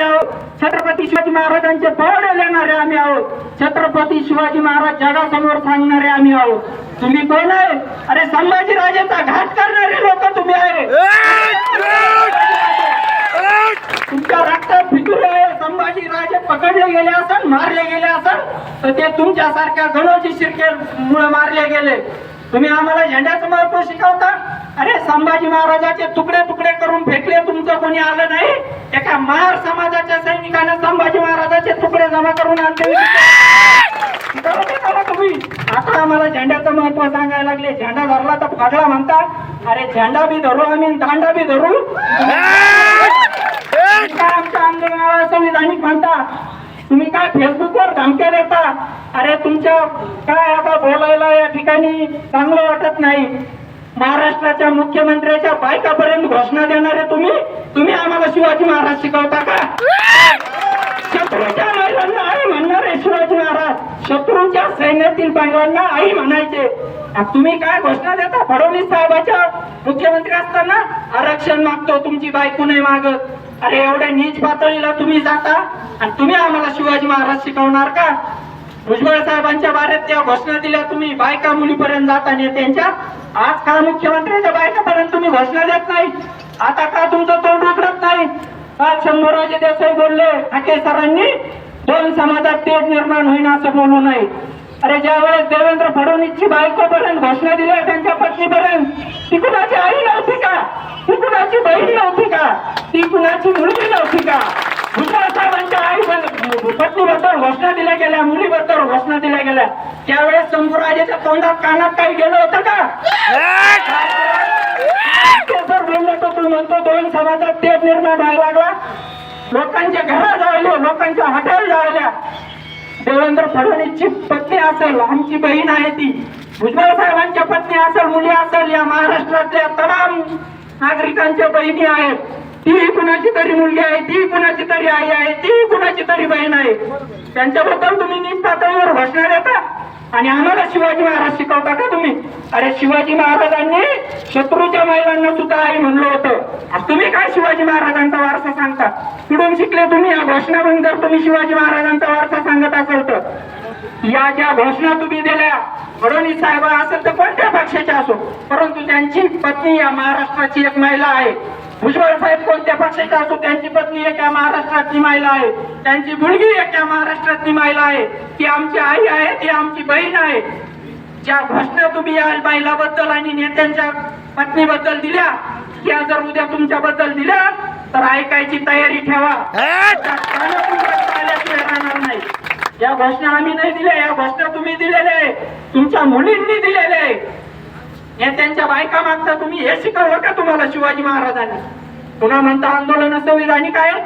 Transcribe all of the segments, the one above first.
छत्रपती शिवाजी महाराजांचे पौडे लेणारे आम्ही आहोत. छत्रपती शिवाजी महाराज जगासमोर सांगणारे आम्ही आहोत. तुम्ही कोण आहे? अरे संभाजीराजेचा घात करणारे लोक तुम्ही आहे. तुमच्या रक्तात फितुरे आहे. संभाजीराजे पकडले गेले असन मारले गेले असन तर ते तुमच्यासारख्या गणोजी शिर्के मुळे मारले गेले. तुम्ही आम्हाला झेंड्याचं महत्त्व शिकवता? अरे संभाजी महाराजाचे तुकडे तुकडे करून फेकले तुमचं कोणी आलं नाही? एका महार समाजाच्या सैनिकाने संभाजी महाराजाचे तुकडे जमा करून आणले का तुम्ही. आता आम्हाला झेंड्याचं महत्त्व सांगायला लागले. झेंडा धरला तर फाडला म्हणता अरे झेंडा बी धरू आम्ही दांडा बी धरू. काय आमच्या आंदोलनाला संविधानिक म्हणता तुम्ही काय फेसबुकवर धमक्या देता? अरे तुमच्या काय आता बोलायला या ठिकाणी चांगलं वाटत नाही. महाराष्ट्राच्या मुख्यमंत्र्याच्या बायकापर्यंत घोषणा देणारे तुम्ही? तुम्ही आम्हाला शिवाजी महाराज शिकवता का? शत्रूच्या महिलांना आई म्हणणारे शिवाजी महाराज. शत्रूच्या सैन्यातील महिलांना आई म्हणायचे. आणि तुम्ही काय घोषणा देता फडणवीस साहेबाच्या? मुख्यमंत्री असताना आरक्षण मागतो तुमची बायको नाही मागत. अरे एवढ्या नीच पातळीला तुम्ही जाता? आणि तुम्ही आम्हाला शिवाजी महाराज शिकवणार का? भुजबळ साहेबांच्या बारेत त्या घोषणा दिल्या तुम्ही बायका मुलीपर्यंत जाता नेत्यांच्या आज का मुख्यमंत्र्यांच्या बायकापर्यंत तुम्ही घोषणा देत नाही? आता का तुमचं तोंड उघडत नाही? काल शंभूराजे देसाई बोलले हाके सरांनी दोन समाजात तेढ निर्माण होईन असं बोलू नये. अरे ज्या वेळेस देवेंद्र फडणवीसची बायकोपर्यंत घोषणा दिल्या त्यांच्या पत्नीपर्यंत ती कुणाची आई नव्हती का? ती कुणाची बहीण नव्हती का? ती कुणाची मुलगी नव्हती का? भुजबळ साहेबांच्या आई पत्नीबद्दल घोषणा दिल्या गेल्या मुलीबद्दल घोषणा दिल्या गेल्या. त्यावेळेस शंभूराजेच्या तोंडात कानात काही गेलं होतं का? तर तू म्हणतो दोन समाजात तेच निर्माण व्हायला लागला लोकांच्या घरा जाळले लोकांच्या हॉटेल जाळल्या देवेंद्र फडणवीसची पत्नी असेल आमची बहीण आहे ती भुजबळ साहेबांच्या पत्नी असेल मुली असेल या महाराष्ट्रातल्या तमाम नागरिकांच्या बहिणी आहेत ती कुणाची तरी मुलगी आहे ती कुणाची तरी आई आहे ती कुणाची तरी बहीण आहे त्यांच्याबद्दल तुम्ही नीट पातळीवर घोषणा देता आणि आम्हाला शिवाजी महाराज शिकवता का तुम्ही? अरे शिवाजी महाराजांनी शत्रू महिलांना सुद्धा आई म्हणलं होतं. तुम्ही काय शिवाजी महाराजांचा वारसा सांगता? कुठून शिकले तुम्ही या घोषणावरून जर तुम्ही शिवाजी महाराजांचा वारसा सांगत असाल तर. या ज्या घोषणा तुम्ही दिल्या फडणवीस साहेब असेल तर कोणत्या पक्षाच्या असो परंतु त्यांची पत्नी या महाराष्ट्राची एक महिला आहे. भुजबळ साहेब कोणत्या पक्षाच्या असो त्यांची पत्नी एक या महाराष्ट्रातली महिला आहे. त्यांची मुलगी एक या महाराष्ट्रातली महिला आहे. ती आमची आई आहे ती आमची बहीण आहे. ज्या घोषणा तुम्ही या महिलाबद्दल आणि नेत्यांच्या पत्नीबद्दल दिल्या त्या जर उद्या तुमच्याबद्दल दिल्या तर ऐकायची तयारी ठेवा. राहणार नाही. या घोषणा आम्ही नाही दिल्या या घोषणा तुम्ही दिलेल्या आहे तुमच्या मुलींनी दिलेल्या आहे नेत्यांच्या बायका मागता तुम्ही हे शिकवलं का तुम्हाला शिवाजी महाराजांनी? पुन्हा म्हणता आंदोलन संविधानिक आहे.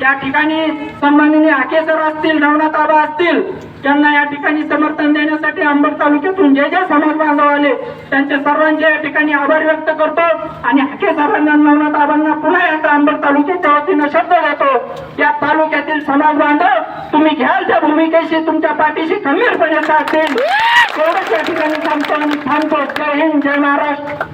त्या ठिकाणी सन्माननीय हाके सर असतील नवनाथ आबा असतील त्यांना या ठिकाणी समर्थन देण्यासाठी अंबड तालुक्यातून जे जे समाज बांधव आले त्यांचे सर्वांचे या ठिकाणी आभार व्यक्त करतो. आणि हके सरांना नवनाथ आबांना पुन्हा एकदा अंबड तालुक्याच्या वतीनं शब्द देतो. या तालुक्यातील समाज बांधव तुम्ही घ्याल त्या भूमिकेशी तुमच्या पाठीशी खंबीरपणे साथ देईल. तेवढंच या ठिकाणी थांबतो आणि थांबतो. जय हिंद जय महाराष्ट्र.